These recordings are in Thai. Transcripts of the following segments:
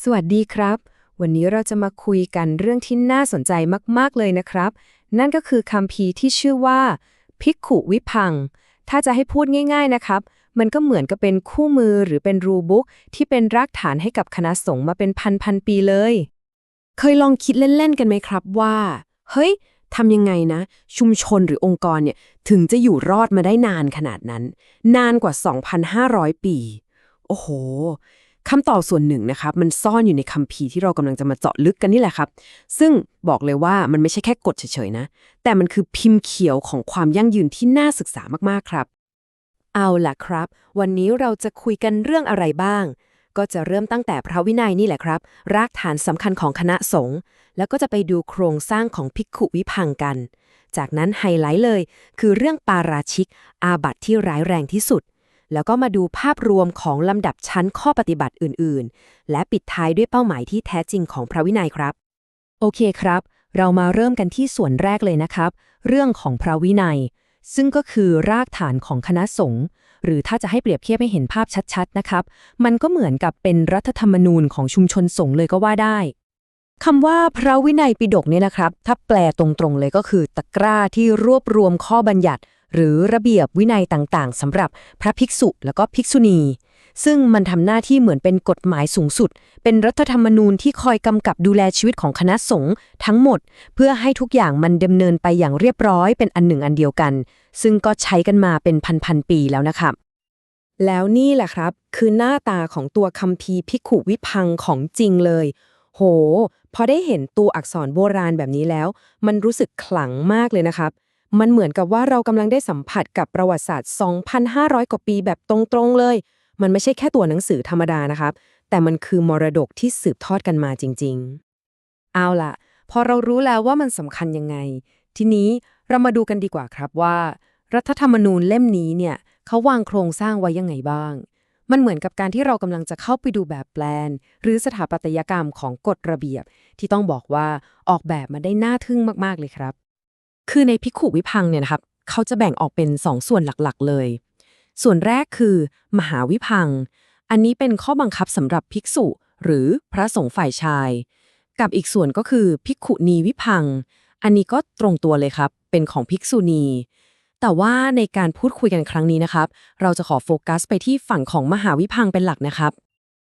สวัสดีครับ วันนี้เราจะมาคุยกันเรื่องที่น่าสนใจมาก ๆ เลยนะครับ นั่นก็คือคำพีที่ชื่อว่าภิกขุวิพัง ถ้าจะให้พูดง่าย ๆนะครับ มันก็เหมือนกับเป็นคู่มือหรือเป็นรูบุ๊กที่เป็นรากฐานให้กับคณะสงฆ์มาเป็นพันๆปีเลย เคยลองคิดเล่น ๆ กันไหมครับว่า เฮ้ยทำยังไงนะ ชุมชนหรือองค์กรเนี่ยถึงจะอยู่รอดมาได้นานขนาดนั้น นานกว่า 2,500 ปี โอ้โห คำตอบส่วนหนึ่งนะครับมันซ่อนอยู่ในคัมภีร์ที่เรากำลังจะมาเจาะลึกกันนี่แหละครับ ซึ่งบอกเลยว่ามันไม่ใช่แค่กฎเฉยๆนะ แต่มันคือพิมพ์เขียวของความยั่งยืนที่น่าศึกษามากๆครับ เอาล่ะครับ วันนี้เราจะคุยกันเรื่องอะไรบ้าง ก็จะเริ่มตั้งแต่พระวินัยนี่แหละครับ รากฐานสำคัญของคณะสงฆ์แล้วก็จะไปดูโครงสร้างของภิกขุวิพังกัน จากนั้นไฮไลท์เลย คือเรื่องปาราชิก อาบัติที่ร้ายแรงที่สุด แล้วก็มาดูภาพรวมของลำดับชั้นข้อปฏิบัติอื่น ๆ และปิดท้ายด้วยเป้าหมายที่แท้จริงของพระวินัยครับ โอเคครับ เรามาเริ่มกันที่ส่วนแรกเลยนะครับ เรื่องของพระวินัย ซึ่งก็คือรากฐานของคณะสงฆ์หรือถ้าจะให้เปรียบเทียบให้เห็นภาพชัด ๆ นะครับ มันก็เหมือนกับเป็นรัฐธรรมนูญของชุมชนสงฆ์เลยก็ว่าได้คำว่าพระวินัยปิฎกเนี่ยนะครับ ถ้าแปลตรงๆเลยก็คือตะกร้าที่รวบรวมข้อบัญญัติ หรือระเบียบวินัยต่างๆสำหรับพระภิกษุแล้วก็ภิกษุณี ซึ่งมันทำหน้าที่เหมือนเป็นกฎหมายสูงสุด เป็นรัฐธรรมนูญที่คอยกำกับดูแลชีวิตของคณะสงฆ์ทั้งหมด เพื่อให้ทุกอย่างมันดำเนินไปอย่างเรียบร้อยเป็นอันหนึ่งอันเดียวกัน ซึ่งก็ใช้กันมาเป็นพันๆปีแล้วนะครับแล้วนี่แหละครับ คือหน้าตาของตัวคัมภีร์พิขุวิพังของจริงเลย โห พอได้เห็นตัวอักษรโบราณแบบนี้แล้ว มันรู้สึกขลังมากเลยนะครับ มันเหมือนกับว่าเรากำลังได้สัมผัสกับประวัติศาสตร์ 2,500 กว่าปีแบบตรงๆเลย มันไม่ใช่แค่ตัวหนังสือธรรมดานะครับ แต่มันคือมรดกที่สืบทอดกันมาจริง ๆ เอาล่ะ พอเรารู้แล้วว่ามันสำคัญยังไง ทีนี้เรามาดูกันดีกว่าครับว่า รัฐธรรมนูญเล่มนี้เนี่ยเขาวางโครงสร้างไว้ยังไงบ้าง มันเหมือนกับการที่เรากำลังจะเข้าไปดูแบบแปลน หรือสถาปัตยกรรมของกฎระเบียบ ที่ต้องบอกว่าออกแบบมาได้น่าทึ่งมากๆเลยครับ คือในพิกขุวิพังเนี่ยนะครับเขาจะแบ่งออกเป็น 2 ส่วนหลักๆเลย ส่วนแรกคือ มหาวิพัง อันนี้เป็นข้อบังคับสำหรับภิกษุ หรือพระสงฆ์ฝ่ายชาย กับอีกส่วนก็คือภิกขุณีวิพัง อันนี้ก็ตรงตัวเลยครับ เป็นของภิกษุณี แต่ว่าในการพูดคุยกันครั้งนี้นะครับ เราจะขอโฟกัสไปที่ฝั่งของมหาวิพังเป็นหลักนะครับ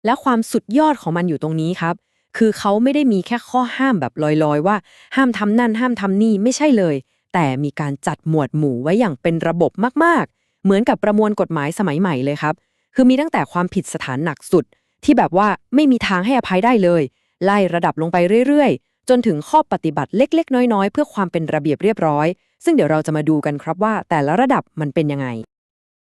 และความสุดยอดของมันอยู่ตรงนี้ครับ คือเขาไม่ได้มีแค่ข้อห้ามแบบลอยๆ ว่า ห้ามทำนั่นห้ามทำนี่ไม่ใช่เลย แต่มีการจัดหมวดหมู่ไว้อย่างเป็นระบบมากๆ เหมือนกับประมวลกฎหมายสมัยใหม่เลยครับ คือมีตั้งแต่ความผิดสถานหนักสุด ที่แบบว่าไม่มีทางให้อภัยได้เลย ไล่ระดับลงไปเรื่อยๆ จนถึงข้อปฏิบัติเล็ก ๆ น้อยๆ เพื่อความเป็นระเบียบเรียบร้อย ซึ่งเดี๋ยวเราจะมาดูกันครับว่า แต่ละระดับมันเป็นยังไง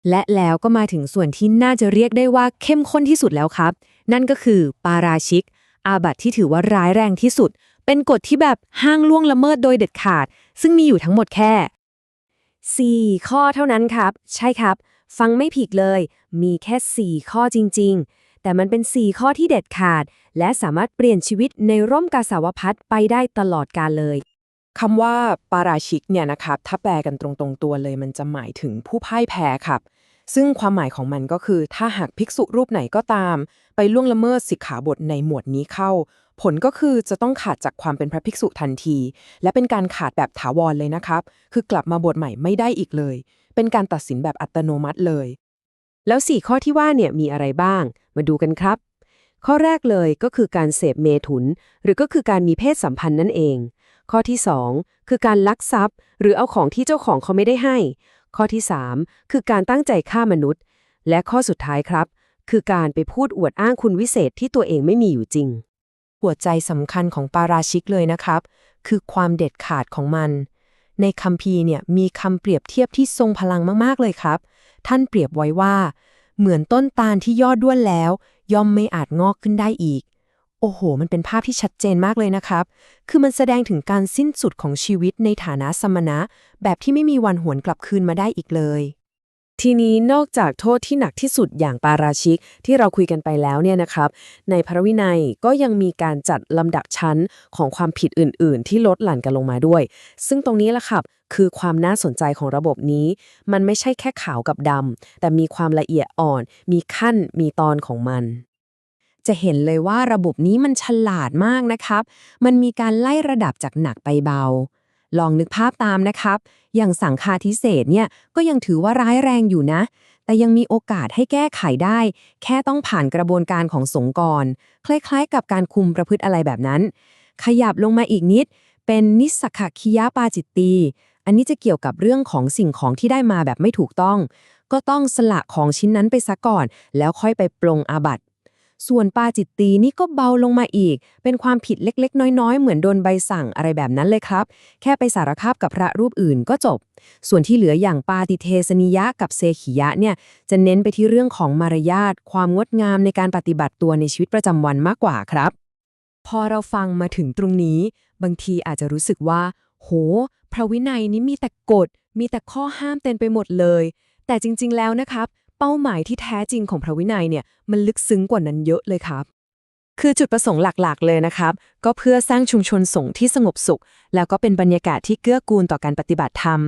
และแล้วก็มาถึงส่วนที่น่าจะเรียกได้ว่าเข้มข้นที่สุดแล้วครับ นั่นก็คือปาราชิก อาบัติที่ถือว่าร้ายแรงที่สุด เป็นกฎที่แบบห้างล่วงละเมิดโดยเด็ดขาด ซึ่งมีอยู่ทั้งหมดแค่ 4 ข้อเท่านั้นครับ ใช่ครับ ฟังไม่ผิดเลย มีแค่ 4 ข้อจริง ๆ แต่มันเป็น 4 ข้อที่เด็ดขาด และสามารถเปลี่ยนชีวิตในร่มกาสาวพัดไปได้ตลอดกาลเลยคำว่าปาราชิกเนี่ยนะครับถ้าแปลกันตรงๆตัวเลยมันจะหมายถึงผู้พ่ายแพ้ครับ ซึ่งความหมายของมันก็คือ ถ้าหากภิกษุรูปไหนก็ตาม ไปล่วงละเมิดสิกขาบทในหมวดนี้เข้า ผลก็คือจะต้องขาดจากความเป็นพระภิกษุทันที และเป็นการขาดแบบถาวรเลยนะครับ คือกลับมาบวชใหม่ไม่ได้อีกเลย เป็นการตัดสินแบบอัตโนมัติเลย แล้ว 4 ข้อที่ว่าเนี่ยมีอะไรบ้าง มาดูกันครับ ข้อแรกเลยก็คือการเสพเมถุน หรือก็คือการมีเพศสัมพันธ์นั่นเองข้อที่ 2 คือการลักทรัพย์ หรือเอาของที่เจ้าของเขาไม่ได้ให้ ข้อที่ 3 คือการตั้งใจฆ่ามนุษย์ และข้อสุดท้ายครับ คือการไปพูดอวดอ้างคุณวิเศษที่ตัวเองไม่มีอยู่จริง หัวใจสำคัญของปาราชิกเลยนะครับ คือความเด็ดขาดของมัน ในคัมภีร์เนี่ยมีคำเปรียบเทียบที่ทรงพลังมากๆเลยครับ ท่านเปรียบไว้ว่า เหมือนต้นตาลที่ยอดด้วนแล้ว ย่อมไม่อาจงอกขึ้นได้อีก โอ้โห มันเป็นภาพที่ชัดเจนมากเลยนะครับ คือมันแสดงถึงการสิ้นสุดของชีวิตในฐานะสมณะ แบบที่ไม่มีวันหวนกลับคืนมาได้อีกเลย ทีนี้นอกจากโทษที่หนักที่สุดอย่างปาราชิกที่เราคุยกันไปแล้วเนี่ยนะครับ ในพระวินัยก็ยังมีการจัดลำดับชั้นของความผิดอื่น ๆ ที่ลดหลั่นกันลงมาด้วย ซึ่งตรงนี้แหละครับคือความน่าสนใจของระบบนี้ มันไม่ใช่แค่ขาวกับดำแต่มีความละเอียดอ่อน มีขั้นมีตอนของมัน จะเห็นเลยว่าระบบนี้มันฉลาดมากนะครับ มันมีการไล่ระดับจากหนักไปเบา ลองนึกภาพตามนะครับ อย่างสังฆาทิเศษเนี่ยก็ยังถือว่าร้ายแรงอยู่นะ แต่ยังมีโอกาสให้แก้ไขได้ แค่ต้องผ่านกระบวนการของสงก่อนคล้ายๆ กับการคุมประพฤติอะไรแบบนั้น ขยับลงมาอีกนิด เป็นนิสสขคิยาปาจิตตีอันนี้จะเกี่ยวกับเรื่องของสิ่งของที่ได้มาแบบไม่ถูกต้อง ก็ต้องสละของชิ้นนั้นไปซะก่อน แล้วค่อยไปปลงอาบัติ ส่วนปาจิตตีนี่ก็เบาลงมาอีก เป็นความผิดเล็กๆ น้อยๆ เหมือนโดนใบสั่งอะไรแบบนั้นเลยครับ แค่ไปสารภาพกับพระรูปอื่นก็จบ ส่วนที่เหลืออย่างปาติเทสนิยะกับเซขิยะเนี่ยจะเน้นไปที่เรื่องของมารยาทความงดงามในการปฏิบัติตัวในชีวิตประจำวันมากกว่าครับ พอเราฟังมาถึงตรงนี้ บางทีอาจจะรู้สึกว่า โห พระวินัยนี้มีแต่กฎมีแต่ข้อห้ามเต็มไปหมดเลย แต่จริง ๆ แล้วนะครับ เป้าหมายที่แท้จริงของพระวินัยเนี่ยมันลึกซึ้งกว่านั้นเยอะเลยครับ คือจุดประสงค์หลักๆ เลยนะครับ ก็เพื่อสร้างชุมชนสงฆ์ที่สงบสุข แล้วก็เป็นบรรยากาศที่เกื้อกูลต่อการปฏิบัติธรรม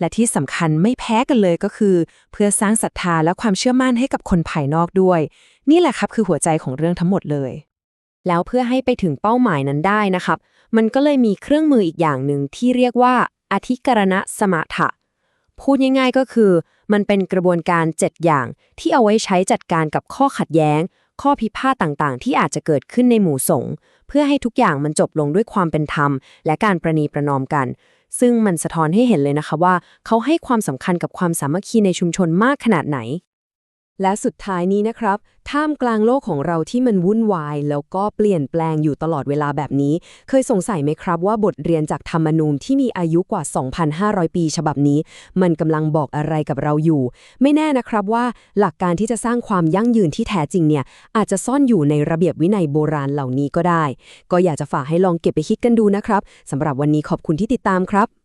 และที่สำคัญไม่แพ้กันเลยก็คือ เพื่อสร้างศรัทธาและความเชื่อมั่นให้กับคนภายนอกด้วย นี่แหละครับคือหัวใจของเรื่องทั้งหมดเลยแล้วเพื่อให้ไปถึงเป้าหมายนั้นได้นะครับ มันก็เลยมีเครื่องมืออีกอย่างหนึ่งที่เรียกว่า อธิกรณะสมถะ พูดง่ายๆก็คือ มันเป็นกระบวนการ 7 อย่าง ที่เอาไว้ใช้จัดการกับข้อขัดแย้ง ข้อพิพาทต่างๆ ที่อาจจะเกิดขึ้นในหมู่สงฆ์เพื่อให้ทุกอย่างมันจบลงด้วยความเป็นธรรม และการประนีประนอมกัน ซึ่งมันสะท้อนให้เห็นเลยนะคะว่า เขาให้ความสำคัญกับความสามัคคีในชุมชนมากขนาดไหน และสุดท้ายนี้นะครับ ท่ามกลางโลกของเราที่มันวุ่นวาย แล้วก็เปลี่ยนแปลงอยู่ตลอดเวลาแบบนี้ เคยสงสัยไหมครับว่าบทเรียนจากธรรมนูญที่มีอายุกว่า 2,500 ปีฉบับนี้ มันกำลังบอกอะไรกับเราอยู่ ไม่แน่นะครับว่าหลักการที่จะสร้างความยั่งยืนที่แท้จริงเนี่ย อาจจะซ่อนอยู่ในระเบียบวินัยโบราณเหล่านี้ก็ได้ ก็อยากจะฝากให้ลองเก็บไปคิดกันดูนะครับสำหรับวันนี้ขอบคุณที่ติดตามครับ